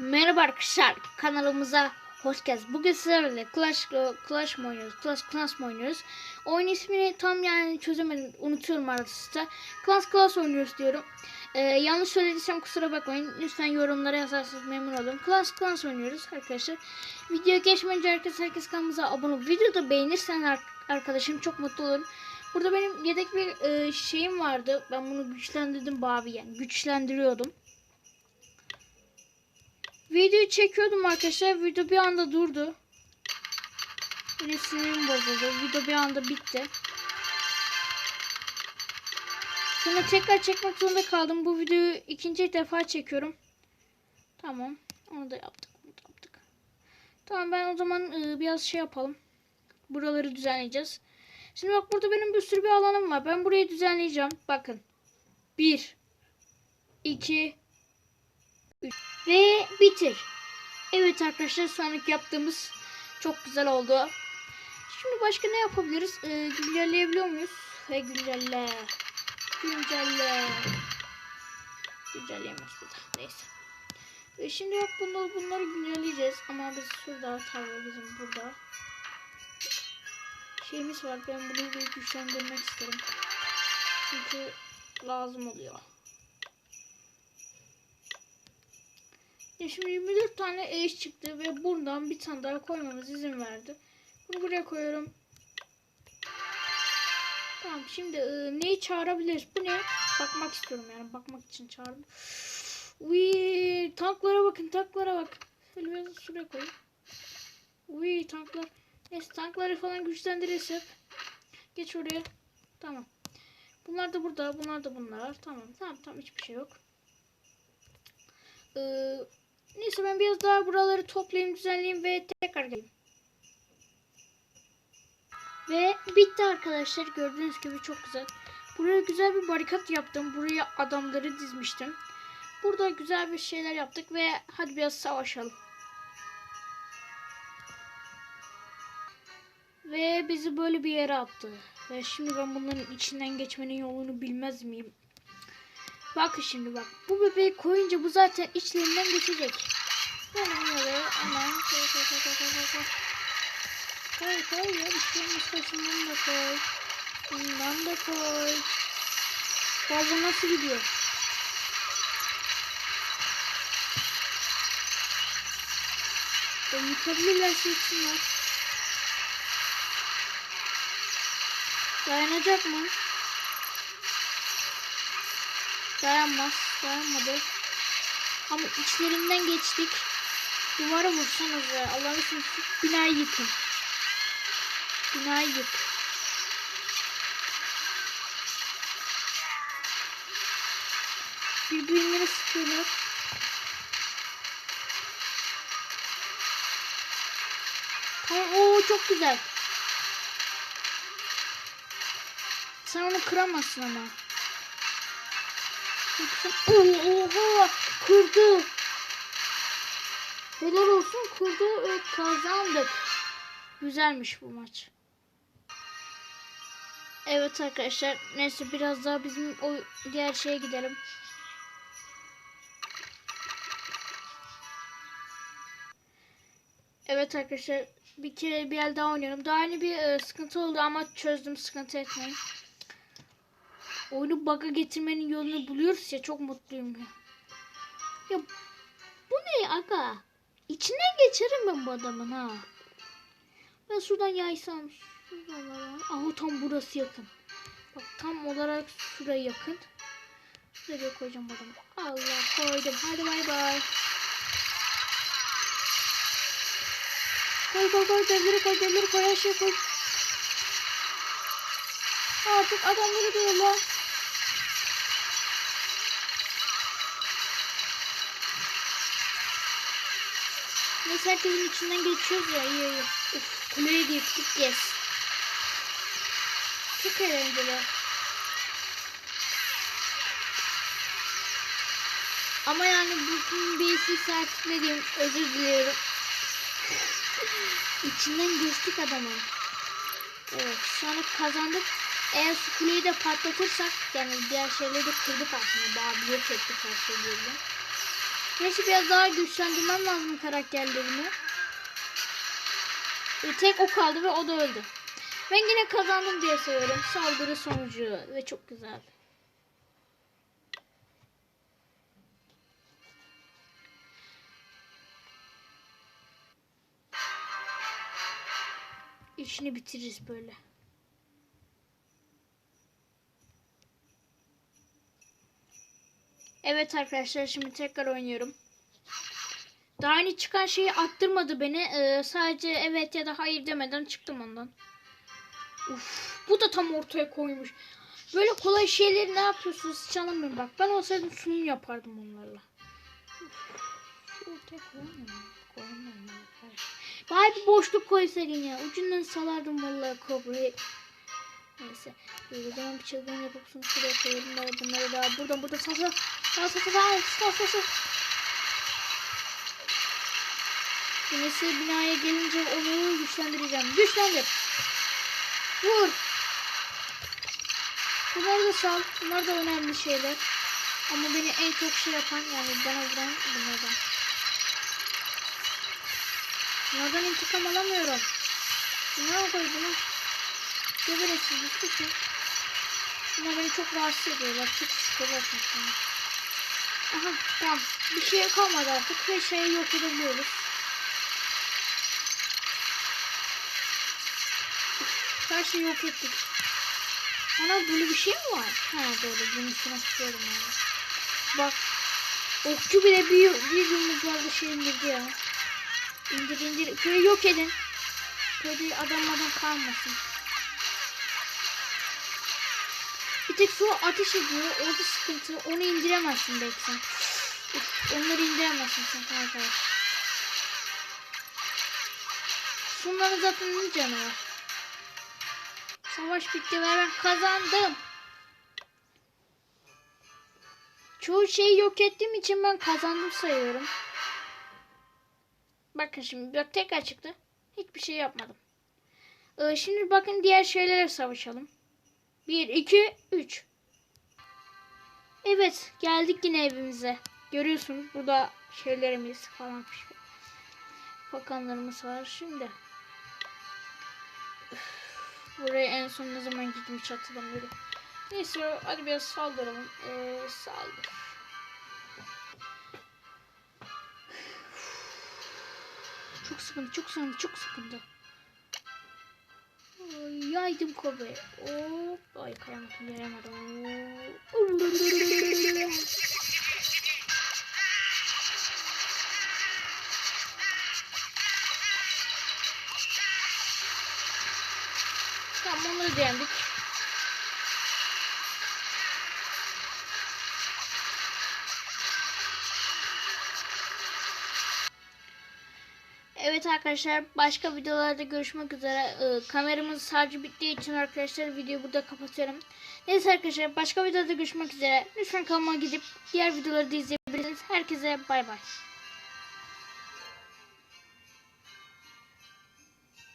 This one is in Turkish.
Merhaba arkadaşlar kanalımıza hoş geldiniz. Bugün sizlerle Clash Clash mı oynuyoruz? Clash Clash mı oynuyoruz? Oyun ismini tam yani çözemedim. Unutuyorum arada sıra. Clash Clash oynuyoruz diyorum. Ee, yanlış söylediysem kusura bakmayın. Lütfen yorumlara yazarsanız memnun olurum. Clash Clash oynuyoruz arkadaşlar. Videoya geçmeden herkes herkes kanalımıza abone ol. Videoda beğenirsen ar- arkadaşım çok mutlu olurum. Burada benim yedek bir e, şeyim vardı. Ben bunu güçlendirdim Babi yani. Güçlendiriyordum. Videoyu çekiyordum arkadaşlar. Video bir anda durdu. Yine sinirim bozuldu. Video bir anda bitti. Sonra tekrar çekmek zorunda kaldım. Bu videoyu ikinci defa çekiyorum. Tamam. Onu da yaptık. Bunu da yaptık. Tamam ben o zaman e, biraz şey yapalım. Buraları düzenleyeceğiz. Şimdi bak burada benim bir sürü bir alanım var. Ben burayı düzenleyeceğim. Bakın. 1 2 ve bitir. Evet arkadaşlar sonraki yaptığımız çok güzel oldu. Şimdi başka ne yapabiliriz? Ee, güncelleyebiliyor muyuz? Ve güncelle. Güncelle. Güncelleyemez daha. Neyse. Ee, şimdi yok bunları, bunları güncelleyeceğiz. Ama biz şurada tarla bizim burada. Şeyimiz var. Ben bunu bir güçlendirmek isterim. Çünkü lazım oluyor. Ya şimdi 24 tane eş çıktı ve buradan bir tane daha koymamız izin verdi. Bunu buraya koyuyorum. Tamam şimdi e, neyi çağırabiliriz? Bu ne? Bakmak istiyorum yani bakmak için çağırdım. Uy, tanklara bakın tanklara bak. Biraz şuraya koyayım. Uy tanklar. Neyse tankları falan güçlendirirsek. Geç oraya. Tamam. Bunlar da burada. Bunlar da bunlar. Tamam tamam tamam hiçbir şey yok. Ee, neyse ben biraz daha buraları toplayayım, düzenleyeyim ve tekrar geleyim. Ve bitti arkadaşlar. Gördüğünüz gibi çok güzel. Buraya güzel bir barikat yaptım. Buraya adamları dizmiştim. Burada güzel bir şeyler yaptık ve hadi biraz savaşalım. Ve bizi böyle bir yere attı. Ve şimdi ben bunların içinden geçmenin yolunu bilmez miyim? Bakın şimdi bak. Bu bebeği koyunca bu zaten içlerinden geçecek. Böyle bunları hemen koy koy koy koy koy koy. Koy koy ya bir şeyin üstesinden de koy. Bundan da koy. Bak bu nasıl gidiyor? Ben yıkabilirlerse içsinler. Dayanacak mı? Dayanmaz. Dayanmadı. Ama içlerinden geçtik. Duvara vursanız ya. Allah'ın için binayı yıkın. Binayı yık. Birbirine sıkıyorlar. Tamam o çok güzel. Sen onu kıramazsın ama. Oha kırdı. Helal olsun kırdı ve kazandık. Güzelmiş bu maç. Evet arkadaşlar neyse biraz daha bizim o diğer şeye gidelim. Evet arkadaşlar bir kere bir el daha oynuyorum. Daha yeni bir e, sıkıntı oldu ama çözdüm sıkıntı etmeyin. Oyunu bug'a getirmenin yolunu buluyoruz ya çok mutluyum ya. Ya bu ne aga? İçinden geçerim ben bu adamın ha. Ben şuradan yaysam. Şuradan Aha tam burası yakın. Bak tam olarak şuraya yakın. Şuraya koyacağım bu adamı. Allah koydum. Hadi bay bay. Koy koy koy devleri koy devleri koy her şeyi koy. Artık adamları da yolla. Neyse herkesin içinden geçiyoruz ya. İyi iyi. Uf, kuleyi de yıktık yes. Çok eğlenceli. Ama yani bugün bir iki saatliğim özür diliyorum. İçinden geçtik adamın. Evet sonra kazandık. Eğer şu kuleyi de patlatırsak yani diğer şeyleri de kırdık aslında. Daha yok ettik her şeyi. Neyse biraz daha güçlendirmem lazım karakterlerimi. Ve tek o kaldı ve o da öldü. Ben yine kazandım diye sayıyorum. Saldırı sonucu ve çok güzel. İşini bitiririz böyle. Evet arkadaşlar şimdi tekrar oynuyorum. Daha yeni çıkan şeyi attırmadı beni. Ee, sadece evet ya da hayır demeden çıktım ondan. Uf, bu da tam ortaya koymuş. Böyle kolay şeyleri ne yapıyorsunuz hiç anlamıyorum bak. Ben olsaydım sunum yapardım onlarla. Ortaya. Bari bir boşluk koysaydın ya. Ucundan salardım vallahi kobrayı. Neyse. Zaman bir çılgın yapıp şunu şuraya koyalım. Bunları, bunları daha buradan buradan. Sal sal sal sal sal sal sal. Neyse binaya gelince onu güçlendireceğim. Güçlendir. Vur. Bunları da sal. Bunlar da önemli şeyler. Ama beni en çok şey yapan yani bana vuran bunlardan. Bunlardan intikam alamıyorum. Bunlara koy bunu. Geberesin lütfen. Bunlar beni çok rahatsız ediyorlar. Çok sıkıyorlar çünkü. Aha tamam. Bir şey kalmadı artık ve şeyi yok edebiliyoruz. Her şeyi yok ettik. Ana böyle bir şey mi var? Ha doğru bunun üstüne tutuyorum yani. Bak. Okçu bile bir, bir yumruklarda şey indirdi ya. İndir indir. Köyü yok edin. Köyde adam adam kalmasın. Tek su ateş ediyor. Orada sıkıntı. Onu indiremezsin belki sen. Onları indiremezsin sen arkadaş. Şunların zaten ne canı var. Savaş bitti ve ben kazandım. Çoğu şeyi yok ettiğim için ben kazandım sayıyorum. Bakın şimdi bak tekrar çıktı. Hiçbir şey yapmadım. Ee, şimdi bakın diğer şeylere savaşalım. 1, 2, 3. Evet geldik yine evimize. Görüyorsunuz burada şeylerimiz falan filan. Bakanlarımız var şimdi. Buraya en son ne zaman gittim hiç hatırlamıyorum. Neyse hadi biraz saldıralım. Ee, saldır. Çok sıkıntı, çok sıkıntı, çok sıkıntı. Ay, Yaydım kobe. Hop. Ay kayamadım, yaramadım. Tamam onları da Evet arkadaşlar başka videolarda görüşmek üzere. Ee, kameramız sadece bittiği için arkadaşlar videoyu burada kapatıyorum. Neyse arkadaşlar başka videoda görüşmek üzere. Lütfen kanalıma gidip diğer videoları da izleyebilirsiniz. Herkese bay bay.